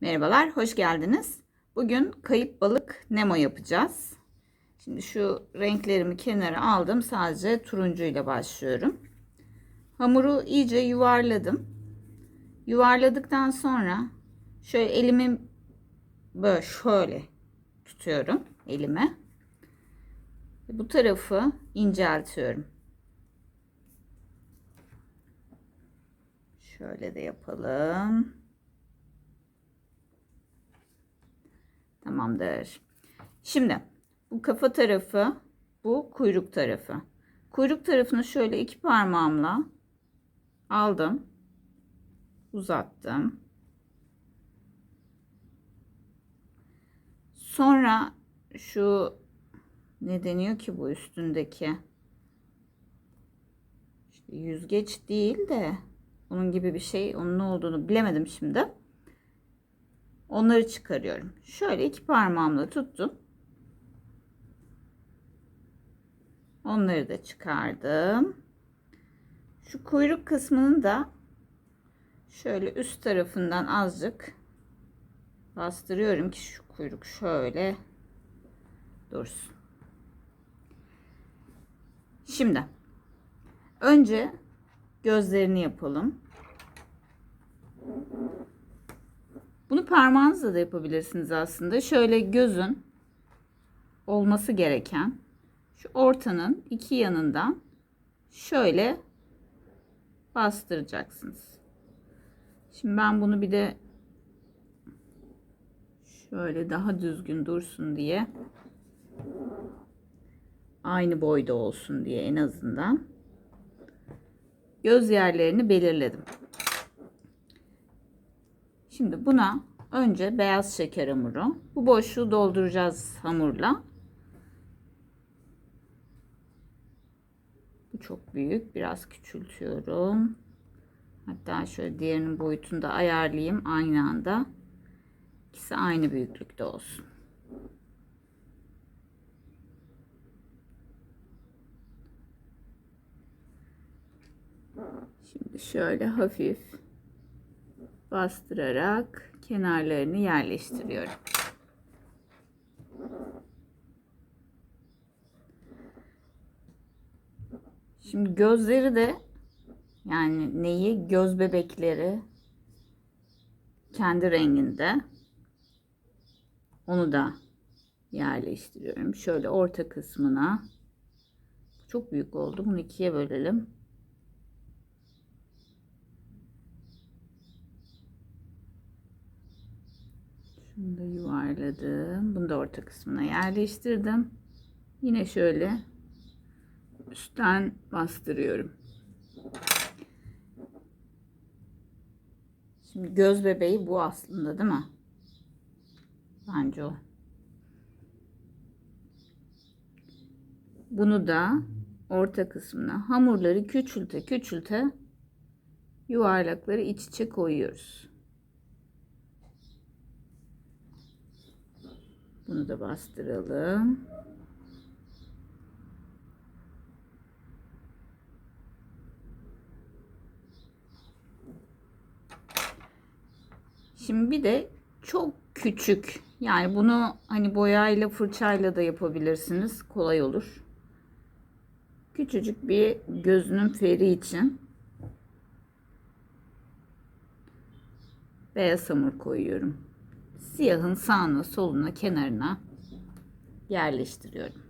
Merhabalar, hoş geldiniz. Bugün kayıp balık Nemo yapacağız. Şimdi şu renklerimi kenara aldım. Sadece turuncuyla başlıyorum. Hamuru iyice yuvarladım. Yuvarladıktan sonra şöyle elimi böyle şöyle tutuyorum elime. Bu tarafı inceltiyorum. Şöyle de yapalım. Tamamdır. Şimdi bu kafa tarafı, bu kuyruk tarafı. Kuyruk tarafını şöyle iki parmağımla aldım. Uzattım. Sonra şu ne deniyor ki bu üstündeki? İşte yüzgeç değil de onun gibi bir şey. Onun ne olduğunu bilemedim şimdi. Onları çıkarıyorum. Şöyle iki parmağımla tuttum. Onları da çıkardım. Şu kuyruk kısmını da şöyle üst tarafından azıcık bastırıyorum ki şu kuyruk şöyle dursun. Şimdi önce gözlerini yapalım. Bunu parmağınızla da yapabilirsiniz aslında. Şöyle gözün olması gereken şu ortanın iki yanından şöyle bastıracaksınız. Şimdi ben bunu bir de şöyle daha düzgün dursun diye aynı boyda olsun diye en azından göz yerlerini belirledim. Şimdi buna önce beyaz şeker hamuru. Bu boşluğu dolduracağız hamurla. Bu çok büyük. Biraz küçültüyorum. Hatta şöyle diğerinin boyutunu da ayarlayayım aynı anda. İkisi aynı büyüklükte olsun. Şimdi şöyle hafif bastırarak kenarlarını yerleştiriyorum. Şimdi gözleri de yani neyi göz bebekleri kendi renginde onu da yerleştiriyorum. Şöyle orta kısmına çok büyük oldu. Bunu ikiye bölelim. Şunu da yuvarladım. Bunu da orta kısmına yerleştirdim. Yine şöyle üstten bastırıyorum. Şimdi göz bebeği bu aslında değil mi? Bence o. Bunu da orta kısmına hamurları küçülte küçülte yuvarlakları iç içe koyuyoruz. Bunu da bastıralım. Şimdi bir de çok küçük yani bunu hani boyayla fırçayla da yapabilirsiniz. Kolay olur. Küçücük bir gözünün feri için beyaz hamur koyuyorum. Siyahın sağına soluna kenarına yerleştiriyorum.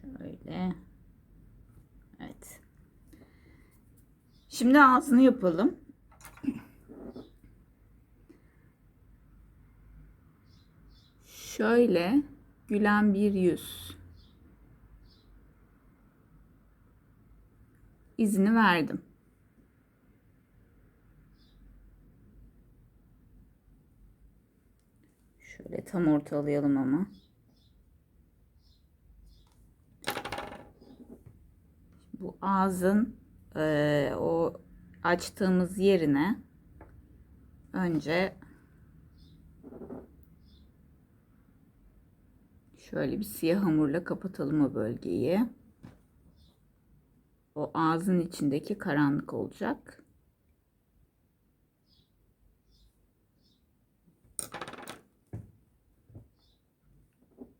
Şöyle. Evet. Şimdi ağzını yapalım. Şöyle gülen bir yüz. İzini verdim. Şöyle tam ortalayalım ama. Bu ağzın e, o açtığımız yerine önce şöyle bir siyah hamurla kapatalım o bölgeyi. O ağzın içindeki karanlık olacak.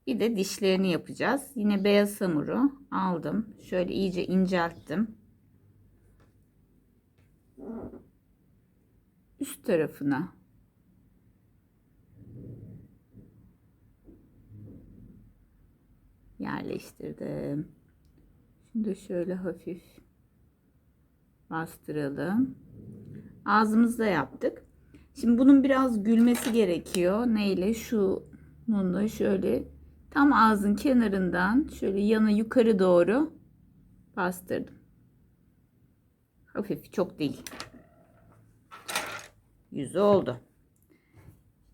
Bir de dişlerini yapacağız. Yine beyaz hamuru aldım. Şöyle iyice incelttim. Üst tarafına yerleştirdim. Şimdi şöyle hafif bastıralım. Ağzımızda yaptık. Şimdi bunun biraz gülmesi gerekiyor. Neyle? Şununla şöyle tam ağzın kenarından şöyle yana yukarı doğru bastırdım. Hafif çok değil. Yüzü oldu.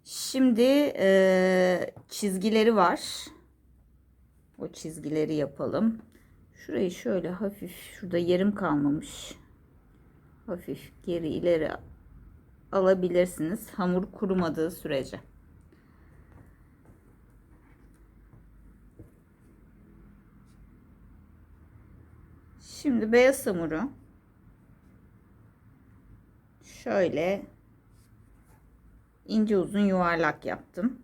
Şimdi e, çizgileri var. O çizgileri yapalım. Şurayı şöyle hafif şurada yerim kalmamış. Hafif geri ileri alabilirsiniz. Hamur kurumadığı sürece. Şimdi beyaz hamuru şöyle ince uzun yuvarlak yaptım.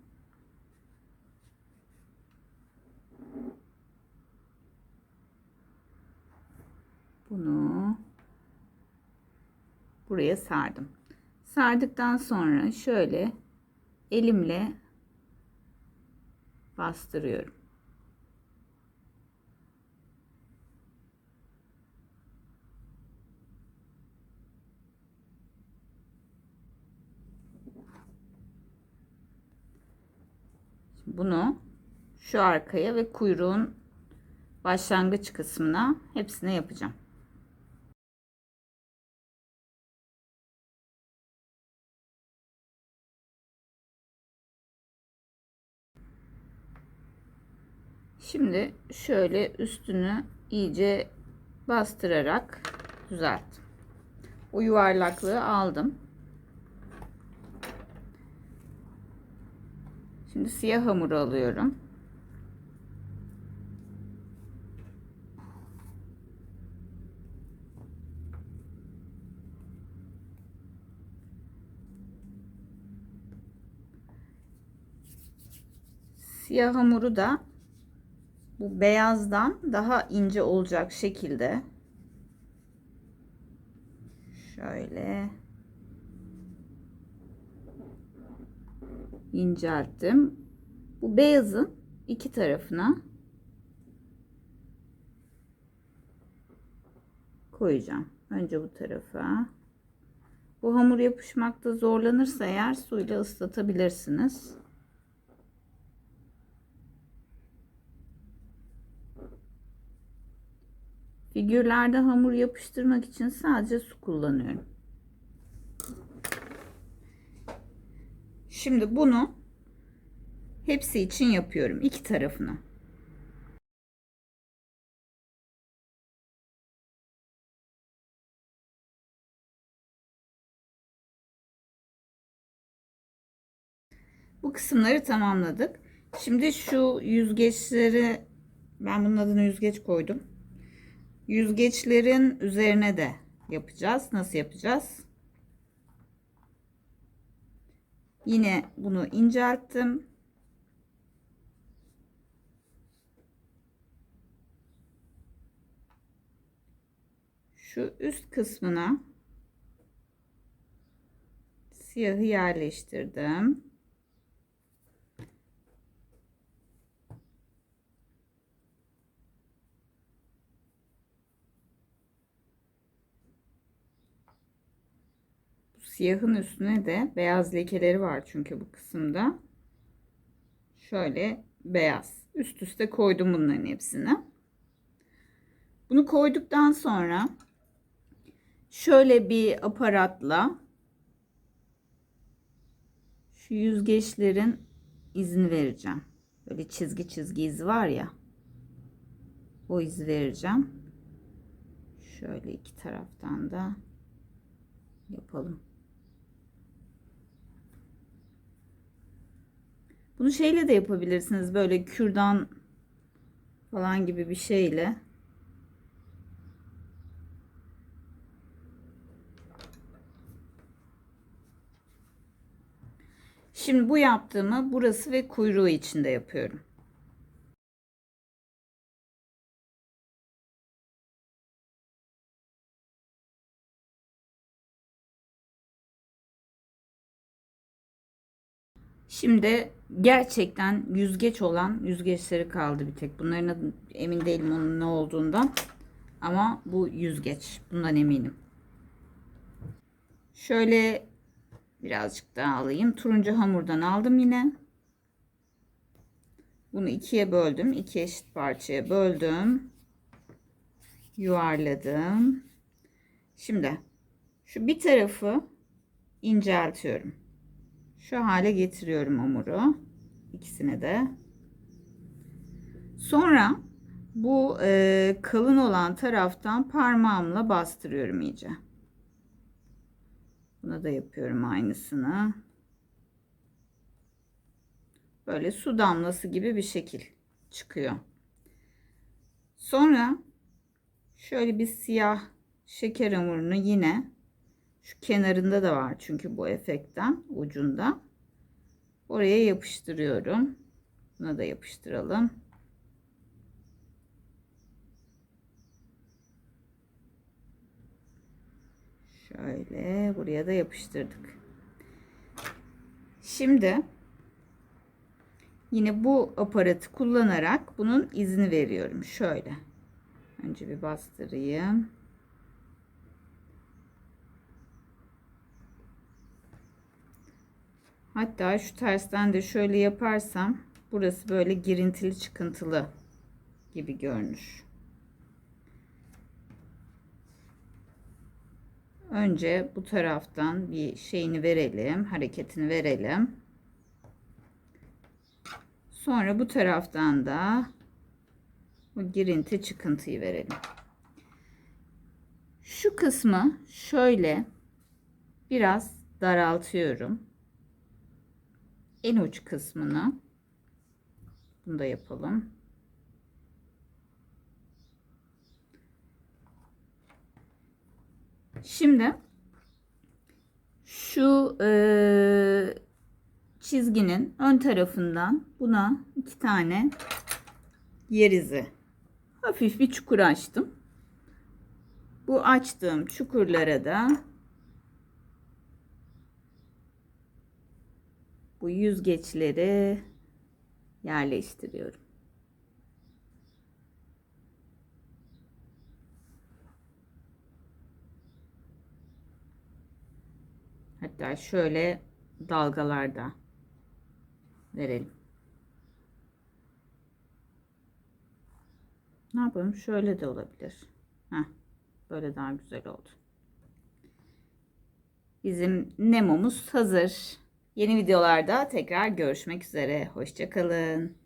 Bunu buraya sardım. Sardıktan sonra şöyle elimle bastırıyorum. Bunu şu arkaya ve kuyruğun başlangıç kısmına hepsine yapacağım. Şimdi şöyle üstünü iyice bastırarak düzelttim. O yuvarlaklığı aldım. Şimdi siyah hamuru alıyorum. Siyah hamuru da bu beyazdan daha ince olacak şekilde şöyle incelttim. Bu beyazın iki tarafına koyacağım. Önce bu tarafa. Bu hamur yapışmakta zorlanırsa eğer suyla ıslatabilirsiniz. Figürlerde hamur yapıştırmak için sadece su kullanıyorum. Şimdi bunu hepsi için yapıyorum. iki tarafına. Bu kısımları tamamladık. Şimdi şu yüzgeçleri ben bunun adını yüzgeç koydum. Yüzgeçlerin üzerine de yapacağız. Nasıl yapacağız? Yine bunu incelttim. Şu üst kısmına siyahı yerleştirdim. Siyahın üstüne de beyaz lekeleri var çünkü bu kısımda. Şöyle beyaz. Üst üste koydum bunların hepsini. Bunu koyduktan sonra şöyle bir aparatla şu yüzgeçlerin izini vereceğim. Böyle çizgi çizgi iz var ya. O izi vereceğim. Şöyle iki taraftan da yapalım. Bunu şeyle de yapabilirsiniz. Böyle kürdan falan gibi bir şeyle. Şimdi bu yaptığımı burası ve kuyruğu içinde yapıyorum. Şimdi gerçekten yüzgeç olan yüzgeçleri kaldı bir tek. Bunların adı- emin değilim onun ne olduğundan. Ama bu yüzgeç. Bundan eminim. Şöyle birazcık daha alayım. Turuncu hamurdan aldım yine. Bunu ikiye böldüm. İki eşit parçaya böldüm. Yuvarladım. Şimdi şu bir tarafı inceltiyorum. Şu hale getiriyorum hamuru. İkisine de. Sonra bu e, kalın olan taraftan parmağımla bastırıyorum iyice. Buna da yapıyorum aynısını. Böyle su damlası gibi bir şekil çıkıyor. Sonra şöyle bir siyah şeker hamurunu yine şu kenarında da var çünkü bu efektten ucunda. Oraya yapıştırıyorum. Buna da yapıştıralım. Şöyle buraya da yapıştırdık. Şimdi yine bu aparatı kullanarak bunun izini veriyorum. Şöyle. Önce bir bastırayım. Hatta şu tersten de şöyle yaparsam burası böyle girintili çıkıntılı gibi görünür. Önce bu taraftan bir şeyini verelim, hareketini verelim. Sonra bu taraftan da bu girinti çıkıntıyı verelim. Şu kısmı şöyle biraz daraltıyorum. En uç kısmını bunu da yapalım. Şimdi şu eee, çizginin ön tarafından buna iki tane yer izi hafif bir çukur açtım. Bu açtığım çukurlara da bu yüzgeçleri yerleştiriyorum. Hatta şöyle dalgalarda verelim. Ne yapalım? Şöyle de olabilir. Heh, böyle daha güzel oldu. Bizim Nemo'muz hazır. Yeni videolarda tekrar görüşmek üzere. Hoşçakalın.